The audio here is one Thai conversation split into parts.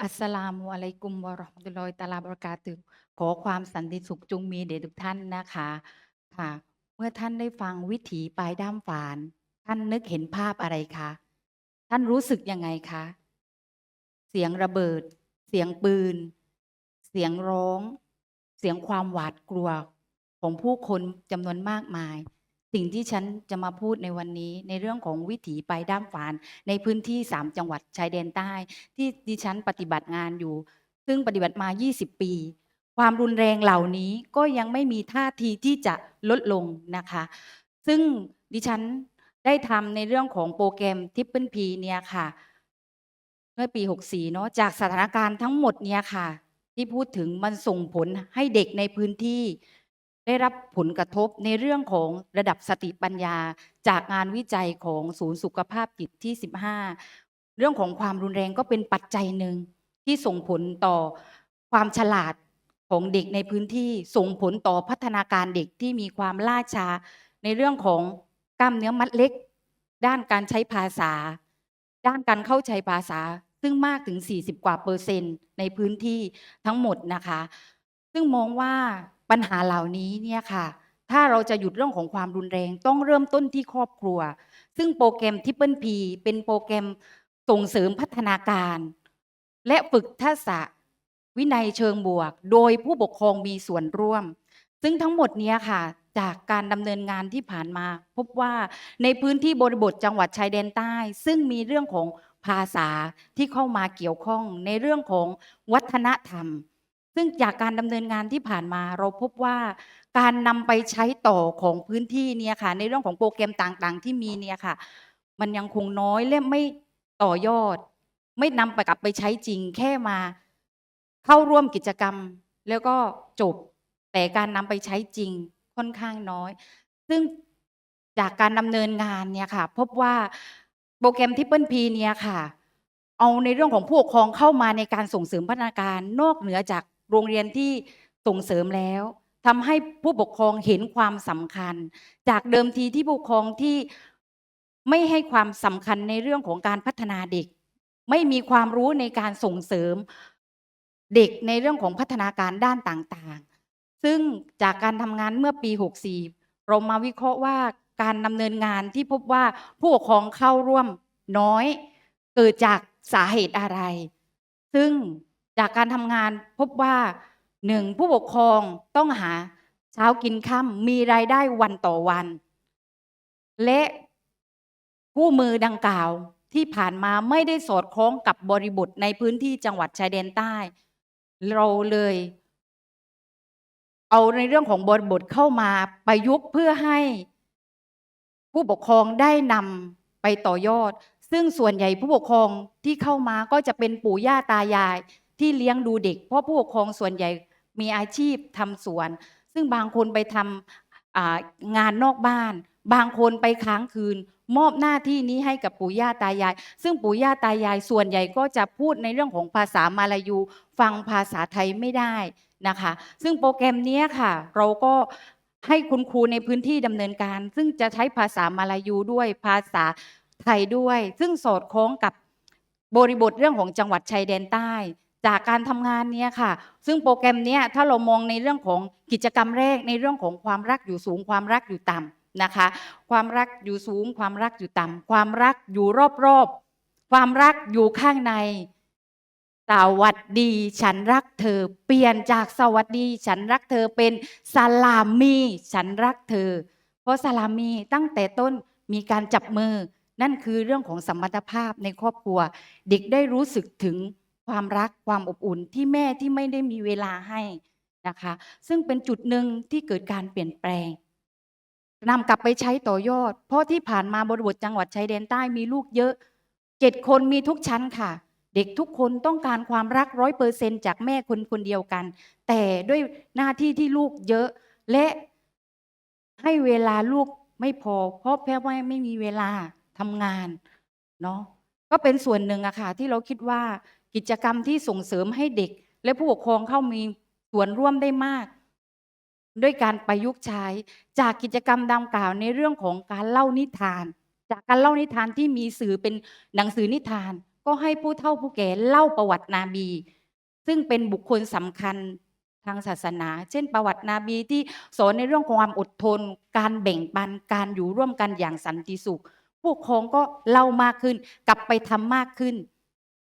อัสสลามุอะลัยกุมวะเราะห์มะตุลลอฮิตะอาลาบะเราะกาตุฮ์ขอความสันติสุขจงมีแด่ทุกท่านนะคะค่ะ เมื่อท่านได้ฟังวิถีปลายด้ามฝาน ท่านนึกเห็นภาพอะไรคะ?ท่านรู้สึกยังไงคะ?เสียงระเบิด เสียงปืน เสียงร้อง เสียงความหวาดกลัวของผู้คนจำนวนมากมาย สิ่งที่ฉันจะมาพูดในวันนี้ในเรื่องของวิถีปลายด้ามฝาน ในพื้นที่ 3 จังหวัดชายแดนใต้ ที่ดิฉันปฏิบัติงานอยู่ ซึ่งปฏิบัติมา 20 ปี ความรุนแรงเหล่านี้ก็ยังไม่มีท่าทีที่จะลดลงนะคะ ซึ่งดิฉันได้ทำในเรื่องของโปรแกรม Triple P เนี่ยค่ะ เมื่อปี 64 เนาะจากสถานการณ์ทั้งหมดเนี่ยค่ะ ที่พูดถึงมันส่งผลให้เด็กในพื้นที่ ได้รับผลกระทบในเรื่องของระดับสติปัญญา จากงานวิจัยของศูนย์สุขภาพจิตที่ 15 เรื่องของความรุนแรงก็เป็นปัจจัยหนึ่งที่ส่งผลต่อความฉลาดของเด็กในพื้นที่ส่งผลต่อพัฒนาการเด็กที่มีความล่าช้า ในเรื่องของกล้ามเนื้อมัดเล็ก ด้านการใช้ภาษา ด้านการเข้าใจภาษา ซึ่งมากถึง 40 กว่าเปอร์เซ็นต์ในพื้นที่ทั้งหมดนะคะ ซึ่งมองว่า ปัญหาเหล่านี้เนี่ยค่ะ ถ้าเราจะหยุดเรื่องของความรุนแรงต้องเริ่มต้นที่ครอบครัว ซึ่งโปรแกรม Triple P เป็นโปรแกรมส่งเสริมพัฒนาการ และฝึกทักษะวินัยเชิงบวก โดยผู้ปกครองมีส่วนร่วม ซึ่งทั้งหมดเนี้ยค่ะ จากการดำเนินงานที่ผ่านมา พบว่าในพื้นที่บริบทจังหวัดชายแดนใต้ ซึ่งมีเรื่องของภาษาที่เข้ามาเกี่ยวข้องในเรื่องของวัฒนธรรม ซึ่งจากการดำเนินงานที่ผ่านมาเราพบว่าการนำไปใช้ต่อของพื้นที่เนี่ยค่ะ ในเรื่องของโปรแกรมต่างๆ ที่มีเนี่ยค่ะ มันยังคงน้อยและไม่ต่อยอด ไม่นำไปกลับไปใช้จริงแค่มา เข้าร่วมกิจกรรม แล้วก็จบแต่การนำไปใช้จริงค่อนข้างน้อย ซึ่งจากการดำเนินงานเนี่ยค่ะ พบว่าโปรแกรม Triple P เนี่ยค่ะ เอาในเรื่องของผู้ปกครองเข้ามาในการส่งเสริมพัฒนาการนอกเหนือจาก โรงเรียนที่ส่งเสริมแล้วทำให้ผู้ปกครองเห็นความสำคัญ จากเดิมทีที่ผู้ปกครองที่ไม่ให้ความสำคัญในเรื่องของการพัฒนาเด็ก ไม่มีความรู้ในการส่งเสริมเด็กในเรื่องของพัฒนาการด้านต่างๆ ซึ่งจากการทำงานเมื่อปี 64 เรามาวิเคราะห์ว่าการดำเนินงานที่พบว่าผู้ปกครองเข้าร่วมน้อย เกิดจากสาเหตุอะไร ซึ่ง จากการทำงานพบว่า1ผู้ปกครองต้องหาเช้ากินค่ำมีรายได้วันต่อวัน และคู่มือดังกล่าวที่ผ่านมาไม่ได้สอดคล้องกับบริบทในพื้นที่จังหวัดชายแดนใต้ เราเลย เอาในเรื่องของบริบทเข้ามาประยุกต์เพื่อให้ผู้ปกครองได้นำไปต่อยอด ซึ่งส่วนใหญ่ผู้ปกครองที่เข้ามาก็จะเป็นปู่ย่าตายาย ที่เลี้ยงดูเด็ก เพราะผู้ปกครองส่วนใหญ่มีอาชีพทำสวน ซึ่งบางคนไปทำอ่างานนอกบ้าน บางคนไปค้างคืน มอบหน้าที่นี้ให้กับปู่ย่าตายาย ซึ่งปู่ย่าตายายส่วนใหญ่ก็จะพูดในเรื่องของภาษามาลายู ฟังภาษาไทยไม่ได้นะคะ ซึ่งโปรแกรมนี้ค่ะ เราก็ให้คุณครูในพื้นที่ดำเนินการ ซึ่งจะใช้ภาษามาลายูด้วยภาษาไทยด้วย ซึ่งสอดคล้องกับบริบทเรื่องของจังหวัดชายแดนใต้ จากการทำงานเนี้ยค่ะ ซึ่งโปรแกรมเนี้ยถ้าเรามองในเรื่องของกิจกรรมแรกในเรื่องของความรักอยู่สูงความรักอยู่ต่ำนะคะ ความรักอยู่สูง ความรักอยู่ต่ำความรักอยู่รอบๆ ความรักอยู่ข้างใน สวัสดี ฉันรักเธอ เปลี่ยนจากสวัสดี ฉันรักเธอเป็นสลามีฉันรักเธอ เพราะสลามีตั้งแต่ต้นมีการจับมือ นั่นคือเรื่องของสมพันธภาพในครอบครัว เด็กได้รู้สึกถึง ความรักความอบอุ่นที่แม่ที่ไม่ได้มีเวลาให้นะคะ ซึ่งเป็นจุดหนึ่งที่เกิดการเปลี่ยนแปลงนำกลับไปใช้ต่อยอด เพราะที่ผ่านมาบริบทจังหวัดชายแดนใต้มีลูกเยอะ7คนมีทุกชั้นค่ะ เด็กทุกคนต้องการความรัก100%จากแม่คนคนเดียวกัน แต่ด้วยหน้าที่ที่ลูกเยอะ และให้เวลาลูกไม่พอ เพราะแค่ว่าไม่มีเวลาทำงานเนาะก็เป็นส่วนหนึ่งอะค่ะที่เราคิดว่า กิจกรรมที่ส่งเสริมให้เด็ก และผู้ปกครองเข้ามีส่วนร่วมได้มาก ด้วยการประยุกต์ใช้จากกิจกรรมดังกล่าวในเรื่องของการเล่านิทาน จากการเล่านิทานที่มีสื่อเป็นหนังสือนิทาน ก็ให้ผู้เฒ่าผู้แก่เล่าประวัตินาบี ซึ่งเป็นบุคคลสำคัญทางศาสนา เช่น ประวัตินาบีที่สอนในเรื่องของความอดทน การแบ่งปันการอยู่ร่วมกันอย่างสันติสุข ผู้ปกครองก็เล่ามากขึ้น กลับไปทำมากขึ้น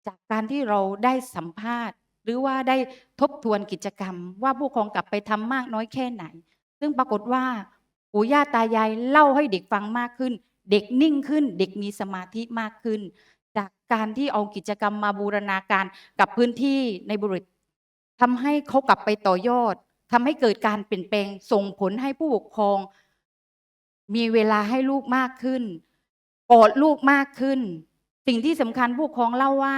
จากการที่เราได้สัมภาษณ์ หรือว่าได้ทบทวนกิจกรรม ว่าผู้ปกครองกลับไปทำมากน้อยแค่ไหน ซึ่งปรากฏว่าปู่ย่าตายายเล่าให้เด็กฟังมากขึ้น เด็กนิ่งขึ้น เด็กมีสมาธิมากขึ้น จากการที่เอากิจกรรมมาบูรณาการกับพื้นที่ในบริบททำให้เขากลับไปต่อยอดทำให้เกิดการเปลี่ยนแปลงส่งผลให้ผู้ปกครอง มีเวลาให้ลูกมากขึ้นกอดลูกมากขึ้น สิ่งที่สำคัญผู้ปกครองเล่าว่า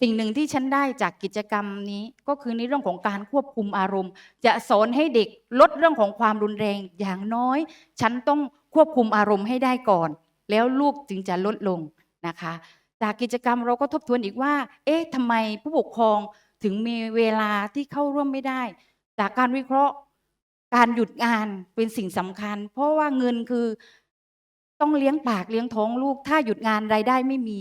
สิ่งหนึ่งที่ฉันได้จากกิจกรรมนี้ ก็คือในเรื่องของการควบคุมอารมณ์ จะสอนให้เด็กลดเรื่องของความรุนแรงอย่างน้อย ฉันต้องควบคุมอารมณ์ให้ได้ก่อน แล้วลูกจึงจะลดลงนะคะ จากกิจกรรมเราก็ทบทวนอีกว่า เอ๊ะทำไมผู้ปกครองถึงมีเวลาที่เข้าร่วมไม่ได้ จากการวิเคราะห์การหยุดงานเป็นสิ่งสำคัญ เพราะว่าเงินคือ ต้องเลี้ยงปากเลี้ยงท้องลูก ถ้าหยุดงานรายได้ไม่มี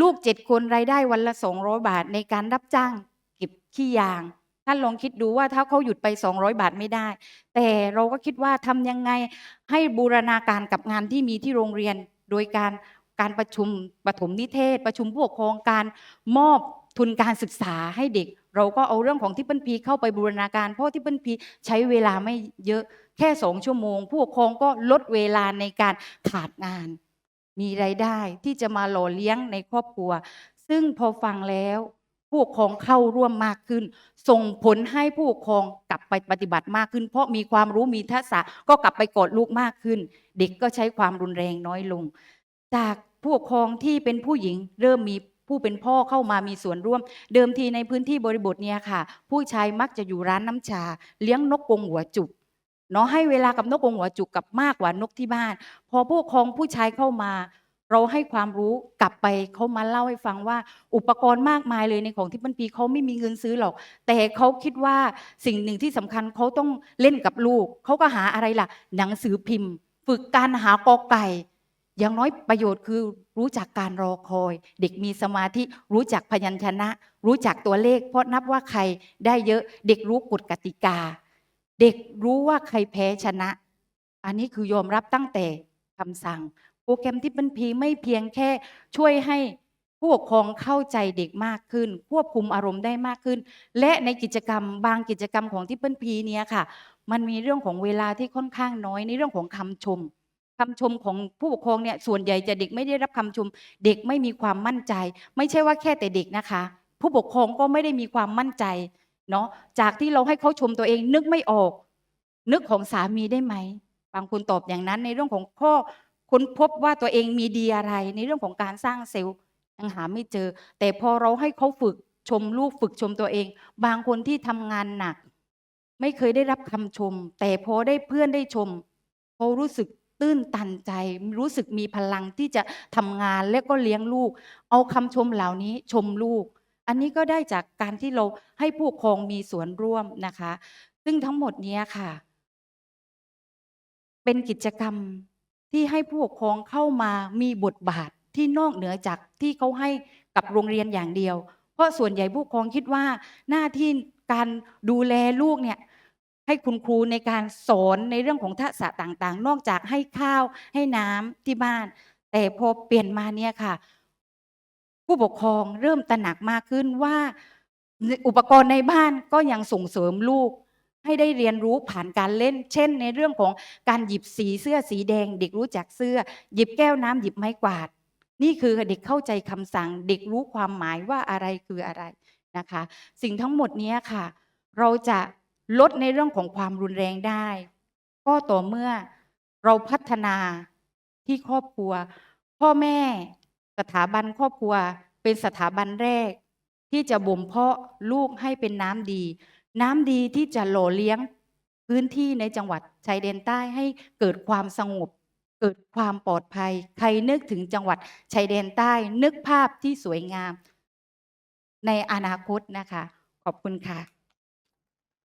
ลูกเจ็ดคนรายได้วันละสองร้อยบาทในการรับจ้างเก็บขี้ยาง ท่านลองคิดดูว่าถ้าเขาหยุดไป200บาทไม่ได้ แต่เราก็คิดว่าทำยังไงให้บูรณาการกับงานที่มีที่โรงเรียน โดยการการประชุมปฐมนิเทศ ประชุมผู้ปกครองการมอบทุนการศึกษาให้เด็ก เราก็เอาเรื่องของที่เปิลพีเข้าไปบูรณาการ เพราะที่เปิลพีใช้เวลาไม่เยอะแค่สองชั่วโมง ผู้ปกครองก็ลดเวลาในการขาดงาน มีรายได้ที่จะมาหล่อเลี้ยงในครอบครัว ซึ่งพอฟังแล้วผู้ปกครองเข้าร่วมมากขึ้น ส่งผลให้ผู้ปกครองกลับไปปฏิบัติมากขึ้น เพราะมีความรู้มีทักษะก็กลับไปกอดลูกมากขึ้น เด็กก็ใช้ความรุนแรงน้อยลง จากผู้ปกครองที่เป็นผู้หญิงเริ่มมี ผู้เป็นพ่อเข้ามามีส่วนร่วม เดิมทีในพื้นที่บริบทเนี่ยค่ะ ผู้ชายมักจะอยู่ร้านน้ำชา เลี้ยงนกกรงหัวจุกเนาะให้เวลากับนกกรงหัวจุกกับมากกว่านกที่บ้าน พอผู้ปกครองผู้ชายเข้ามา เราให้ความรู้กลับไปเขามาเล่าให้ฟังว่า อุปกรณ์มากมายเลยในของที่ปันปีเขาไม่มีเงินซื้อหรอก แต่เขาคิดว่าสิ่งหนึ่งที่สำคัญเขาต้องเล่นกับลูกเขาก็หาอะไรล่ะ หนังสือพิมพ์ ฝึกการหากอไก่ อย่างน้อยประโยชน์คือรู้จักการรอคอย เด็กมีสมาธิรู้จักพยัญชนะ รู้จักตัวเลข เพราะนับว่าใครได้เยอะเด็กรู้กฎกติกา เด็กรู้ว่าใครแพ้ชนะ อันนี้คือยอมรับตั้งแต่คำสั่ง โปรแกรมที่เป็นพีไม่เพียงแค่ช่วยให้ผู้ปกครองเข้าใจเด็กมากขึ้น ควบคุมอารมณ์ได้มากขึ้น และในกิจกรรมบางกิจกรรมของที่เปิ้ลพีเนี่ยค่ะ มันมีเรื่องของเวลาที่ค่อนข้างน้อยในเรื่องของคำชม คำชมของผู้ปกครองเนี่ยส่วนใหญ่จะเด็กไม่ได้รับคำชม เด็กไม่มีความมั่นใจ ไม่ใช่ว่าแค่แต่เด็กนะคะ ผู้ปกครองก็ไม่ได้มีความมั่นใจเนาะจากที่เราให้เขาชมตัวเองนึกไม่ออก นึกของสามีได้ไหมบางคนตอบอย่างนั้นในเรื่องของข้อค้นพบว่าตัวเองมีดีอะไร ในเรื่องของการสร้างเซลล์ยังหาไม่เจอ แต่พอเราให้เขาฝึกชมลูกฝึกชมตัวเอง บางคนที่ทำงานหนัก ไม่เคยได้รับคำชม แต่พอได้เพื่อนได้ชมเขารู้สึก ตื้นตันใจรู้สึกมีพลังที่จะทำงานและก็เลี้ยงลูก เอาคำชมเหล่านี้ชมลูก อันนี้ก็ได้จากการที่เราให้ผู้ปกครองมีส่วนร่วมนะคะ ซึ่งทั้งหมดนี้ค่ะ เป็นกิจกรรมที่ให้ผู้ปกครองเข้ามามีบทบาทที่นอกเหนือจากที่เขาให้กับโรงเรียนอย่างเดียว เพราะส่วนใหญ่ผู้ปกครองคิดว่าหน้าที่การดูแลลูกเนี่ย ให้คุณครูในการสอนในเรื่องของทักษะต่างๆ นอกจากให้ข้าวให้น้ำที่บ้าน แต่พอเปลี่ยนมาเนี่ยค่ะ ผู้ปกครองเริ่มตระหนักมากขึ้นว่า อุปกรณ์ในบ้านก็ยังส่งเสริมลูก ให้ได้เรียนรู้ผ่านการเล่น เช่น ในเรื่องของการหยิบสีเสื้อสีแดง เด็กรู้จักเสื้อ หยิบแก้วน้ำหยิบไม้กวาด นี่คือเด็กเข้าใจคำสั่ง เด็กรู้ความหมายว่าอะไรคืออะไรนะคะ สิ่งทั้งหมดเนี้ยค่ะ เราจะ ลดในเรื่องของความรุนแรงได้ ก็ต่อเมื่อเราพัฒนาที่ครอบครัว พ่อแม่สถาบันครอบครัวเป็นสถาบันแรก ที่จะบ่มเพาะลูกให้เป็นน้ำดี น้ำดีที่จะหล่อเลี้ยงพื้นที่ในจังหวัดชายแดนใต้ให้เกิดความสงบ เกิดความปลอดภัย ใครนึกถึงจังหวัดชายแดนใต้นึกภาพที่สวยงาม ในอนาคตนะคะ ขอบคุณค่ะ